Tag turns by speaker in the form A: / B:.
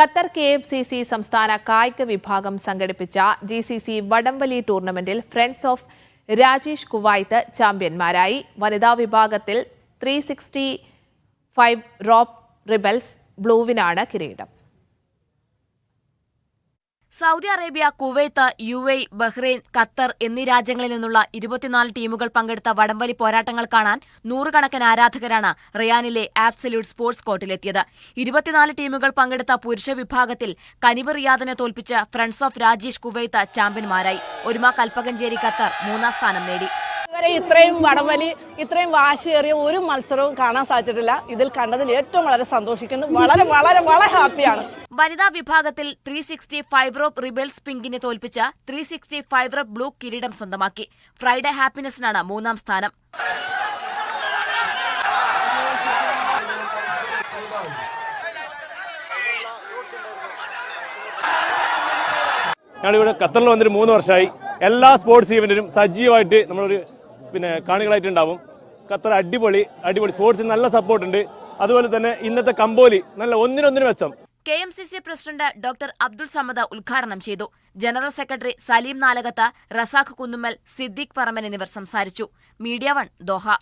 A: Qatar K F C C സംസ്ഥാന കായിക വിഭാഗം സംഘടിപ്പിച്ച ജി സി സി വടംവലി ടൂർണമെന്റിൽ ഫ്രണ്ട്സ് ഓഫ് രാജേഷ് കുവൈത്ത് ചാമ്പ്യന്മാരായി. വനിതാ വിഭാഗത്തിൽ three sixty five rope rebels ബ്ലൂവിനാണ് കിരീടം.
B: Saudi Arabia Kuwait U A Bahrain Qatar എന്നീ രാജ്യങ്ങളിൽ നിന്നുള്ള ഇരുപത്തിനാല് ടീമുകൾ പങ്കെടുത്ത വടംവലി പോരാട്ടങ്ങൾ കാണാൻ നൂറുകണക്കിന് ആരാധകരാണ് റിയാനിലെ ആബ്സല്യൂട്ട് സ്പോർട്സ് കോർട്ടിലെത്തിയത്. ഇരുപത്തിനാല് ടീമുകൾ പങ്കെടുത്ത പുരുഷ വിഭാഗത്തിൽ കനിവ് റിയാദിനെ തോൽപ്പിച്ച് ഫ്രണ്ട്സ് ഓഫ് രാജേഷ് കുവൈത്ത് ചാമ്പ്യന്മാരായി. ഒരുമ കൽപ്പകഞ്ചേരി ഖത്തർ മൂന്നാം സ്ഥാനം നേടി.
C: ഇത്രയും വടംവലി ഇത്രയും വാശിയേറിയ ഒരു മത്സരവും കാണാൻ സാധിച്ചിട്ടില്ല. ഇതിൽ കണ്ടതിൽ ഏറ്റവും വളരെ സന്തോഷിക്കുന്നു. വളരെ വളരെ വളരെ ഹാപ്പിയാണ്.
B: വനിതാ വിഭാഗത്തിൽ three sixty five rope rebels പിങ്കിനെ തോൽപ്പിച്ച് three sixty five rope blue കിരീടം സ്വന്തമാക്കി. ഫ്രൈഡേ ഹാപ്പിനെസ്സിനാണ് മൂന്നാം സ്ഥാനം.
D: ഞങ്ങളിവിടെ ഖത്തറിൽ വന്നിട്ട് മൂന്ന് വർഷമായി. എല്ലാ സ്പോർട്സ് ഈവന്റിനും സജീവമായിട്ട് നമ്മളൊരു പിന്നെ കാണികളായിട്ടുണ്ടാവും ഖത്തർ അടിപൊളി അടിപൊളി. സ്പോർട്സിന് നല്ല സപ്പോർട്ട് ഉണ്ട്. അതുപോലെ തന്നെ ഇന്നത്തെ കമ്പോലി നല്ല ഒന്നിനൊന്നിന് മെച്ചം.
B: K M C C president doctor Abdul Samad ഉദ്ഘാടനം ചെയ്തു. ജനറൽ സെക്രട്ടറി സലീം നാലകത്ത് റസാഖ് കുന്നുമ്മൽ സിദ്ദീഖ് പറമ്പൻ എന്നിവർ സംസാരിച്ചു. Media one Doha.